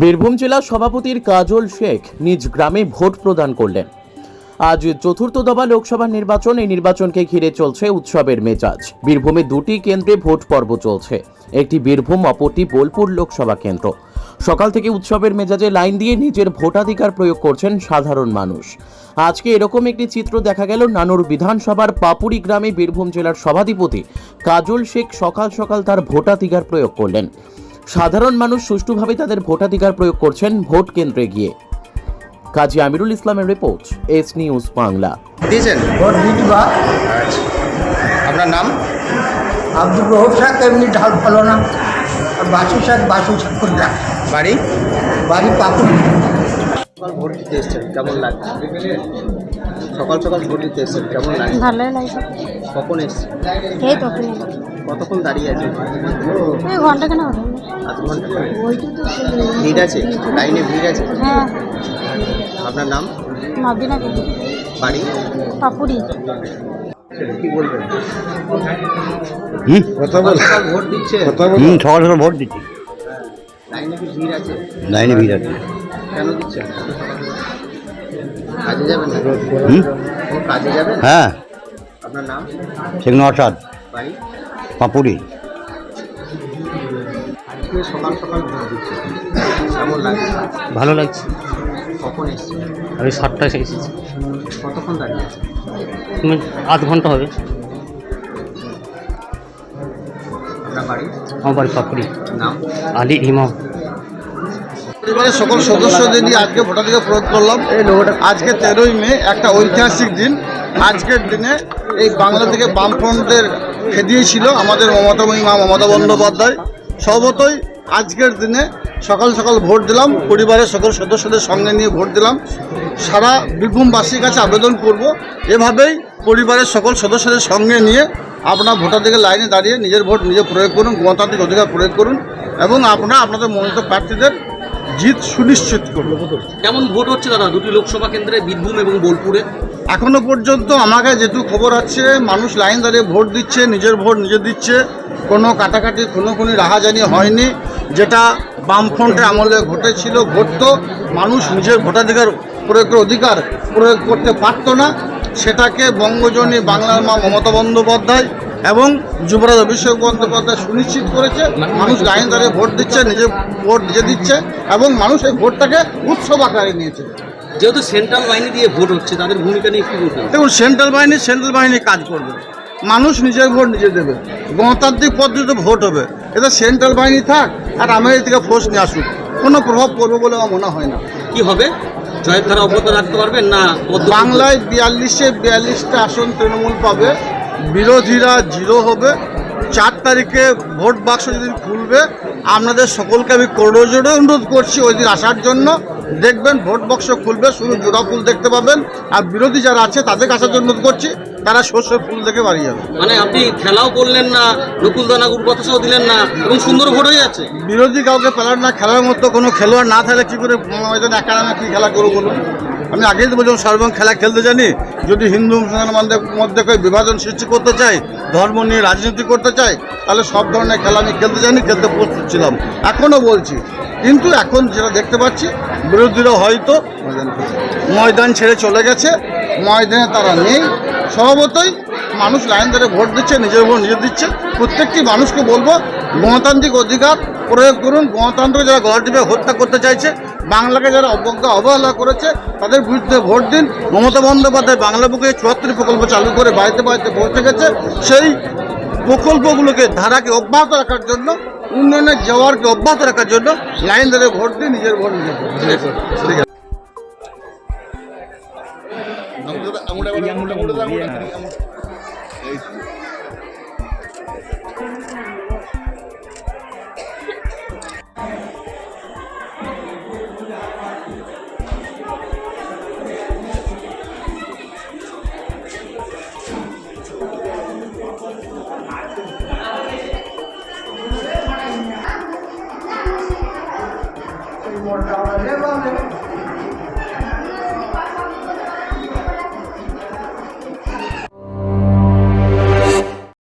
বীরভূম জেলা সভাপতির কাজল শেখ নিজ গ্রামে ভোট প্রদান করলেন। আজ চতুর্থ দফা লোকসভা নির্বাচন, এই নির্বাচনকে ঘিরে চলছে উৎসবের মেজাজ। বীরভূমে দুটি কেন্দ্রে ভোট পর্ব চলছে। একটি বীরভূম, অপরটি বোলপুর লোকসভা কেন্দ্র। সকাল থেকে উৎসবের মেজাজে লাইন দিয়ে নিজের ভোটাধিকার প্রয়োগ করছেন সাধারণ মানুষ। আজকে এরকম একটি চিত্র দেখা গেল নানুর বিধানসভার পাপুরি গ্রামে বীরভূম জেলার সভাধিপতি কাজল শেখ সকাল সকাল তার ভোটাধিকার প্রয়োগ করলেন। সাধারণ মানুষ সুষ্ঠুভাবে তাদের ভোটাধিকার প্রয়োগ করছেন ভোট কেন্দ্রে গিয়ে। কাজী আমিরুল ইসলামের রিপোর্ট এস নিউজ বাংলা। দিয়েছেন? ভোট আচ্ছা আপনার নাম? আব্দুল রহব শাহ এমনি ঢাল ভালো না। বাসু শাক বাসু শাক বাড়ি? বাড়ি পাকুড়ি। সকাল ভোট দিতে এসছেন কেমন লাগছে সকাল সকাল ভোট দিতে এসছেন কেমন লাগছে ভালোই লাগছে। কখন এসছেন? এই তো কতক্ষণ দাঁড়িয়ে আছেন? এই ঘণ্টা কেন হবে। আধ ঘণ্টা। ভিড় আছে? লাইনে ভিড় আছে? হ্যাঁ। আপনার নাম? বাড়ি? পাপুরি। কি বলবেন? হুম? সকাল সকাল ভোট দিচ্ছে? হুম সকাল সকাল ভোট দিচ্ছি। লাইনে কি ভিড় আছে? লাইনে ভিড় আছে। কেন দিচ্ছেন কাজে যাবেন হুম? ও কাজে যাবেন? হ্যাঁ। আপনার নাম? শেখ নওয়াজ বাড়ি? পাপুরি আজকে সকাল সকাল দিচ্ছে। কেমন লাগছে? ভালো লাগছে। কখন এসছে আমি সাতটায় এসেছি। কতক্ষণ দাঁড়িয়ে আধ ঘণ্টা হবে। আপনার বাড়ি আমার বাড়ি পাপড়ি। নাম? আলী ইমাম। পরিবারের সকল সদস্যদের নিয়ে আজকে ভোটাধিকার প্রয়োগ করলাম। আজকে তেরোই মে একটা ঐতিহাসিক দিন। আজকের দিনে এই বাংলা থেকে বামফ্রন্টের খেদিয়েছিল আমাদের মমতা মহিমা মমতা বন্দ্যোপাধ্যায়। সর্বতই আজকের দিনে সকাল সকাল ভোট দিলাম পরিবারের সকল সদস্যদের সঙ্গে নিয়ে ভোট দিলাম। সারা বীরভূমবাসীর কাছে আবেদন করব এভাবেই পরিবারের সকল সদস্যদের সঙ্গে নিয়ে আপনার ভোটাধিকার লাইনে দাঁড়িয়ে নিজের ভোট নিজে প্রয়োগ করুন গণতান্ত্রিক অধিকার প্রয়োগ করুন এবং আপনারা আপনাদের মনোনীত প্রার্থীদের জিত সুনিশ্চিত করুন। কেমন ভোট হচ্ছে দাদা? দুটি লোকসভা কেন্দ্রে বীরভূম এবং বোলপুরে? এখনও পর্যন্ত আমাকে যেটুকু খবর আছে মানুষ লাইন দাঁড়িয়ে ভোট দিচ্ছে নিজের ভোট নিজে দিচ্ছে কোনো কাটাকাটি কোনো কোনো রাহাজানি হয়নি। যেটা বামফ্রন্টের আমলে ঘটেছিল ঘটতো। মানুষ নিজের ভোটাধিকার প্রয়োগের অধিকার প্রয়োগ করতে পারতো না। সেটাকে বঙ্গজনী বাংলার মা মমতা বন্দ্যোপাধ্যায় এবং যুবরাজ অভিষেক বন্দ্যোপাধ্যায় সুনিশ্চিত করেছে। মানুষ লাইন দাঁড়িয়ে ভোট দিচ্ছে নিজে ভোট নিজে দিচ্ছে এবং মানুষ এই ভোটটাকে উৎসব আকারে নিয়েছে। যেহেতু সেন্ট্রাল বাহিনী দিয়ে ভোট হচ্ছে তাদের ভূমিকা নিয়ে কি বলবেন? দেখুন সেন্ট্রাল বাহিনী সেন্ট্রাল বাহিনী কাজ করবে। মানুষ নিজের ভোট নিজে দেবে। গণতান্ত্রিক পদ্ধতিতে ভোট হবে। এটা সেন্ট্রাল বাহিনী থাক আর আমাদের থেকে ফোর্স নিয়ে আসুক। কোনো প্রভাব পড়বে বলে আমার মনে হয় না। কি হবে? জয়ের ধারা অব্যাহত রাখতে পারবে না বাংলায় বিয়াল্লিশে বিয়াল্লিশটা আসন তৃণমূল পাবে। বিরোধীরা জিরো হবে। চার তারিখে ভোট বাক্স যদি খুলবে আপনাদের সকলকে আমি করজোড়ে অনুরোধ করছি ওই দিন আসার জন্য। দেখবেন ভোট বক্স খুলবে শুধু জোড়া ফুল দেখতে পাবেন। আর বিরোধী যারা আছে তাদের আসার জন্য অনুরোধ করছি তারা শস্যের ফুল দেখে বাড়ি যাবে। মানে আপনি খেলাও করলেন না নকুল দানা গুড় কথাও দিলেন না এবং সুন্দর ভোট হয়ে যাচ্ছে। বিরোধী কাউকে পেলার না খেলার মতো কোনো খেলোয়াড় না থাকলে কী করে ময়দানে একা নামে কী খেলা করব বলুন? আমি আগেই তো বলছিলাম সর্বং খেলা খেলতে জানি। যদি হিন্দু মুসলমানদের মধ্যে কেউ বিভাজন সৃষ্টি করতে চাই ধর্ম নিয়ে রাজনীতি করতে চাই তাহলে সব ধরনের খেলা আমি খেলতে জানি খেলতে প্রস্তুত ছিলাম। এখনও বলছি কিন্তু এখন যেটা দেখতে পাচ্ছি, বিরোধীরা হয়তো ময়দান ছেড়ে চলে গেছে, ময়দানে তারা নেই। স্বভাবতই মানুষ লাইন ধরে ভোট দিচ্ছে, নিজের ভোট নিজে দিচ্ছে। প্রত্যেকটি মানুষকে বলব, গণতান্ত্রিক অধিকার প্রয়োগ করুন। গণতন্ত্র যারা গলা হত্যা করতে চাইছে, বাংলাকে যারা অবজ্ঞা, অবহেলা করেছে, তাদের বিরুদ্ধে ভোট দিন। মমতা বন্দ্যোপাধ্যায় বাংলা বুকে চুয়াত্তর প্রকল্প চালু করে বাড়িতে বাড়িতে পৌঁছে গেছে। সেই প্রকল্পগুলোকে ধারাকে অব্যাহত রাখার জন্য উন্নয়নের জোয়ারকে অব্যাহত রাখার জন্য লাইন ধরে ভোট দিয়ে নিজের ভোট নিজের ঠিক আছে। আমরা Ne var ne?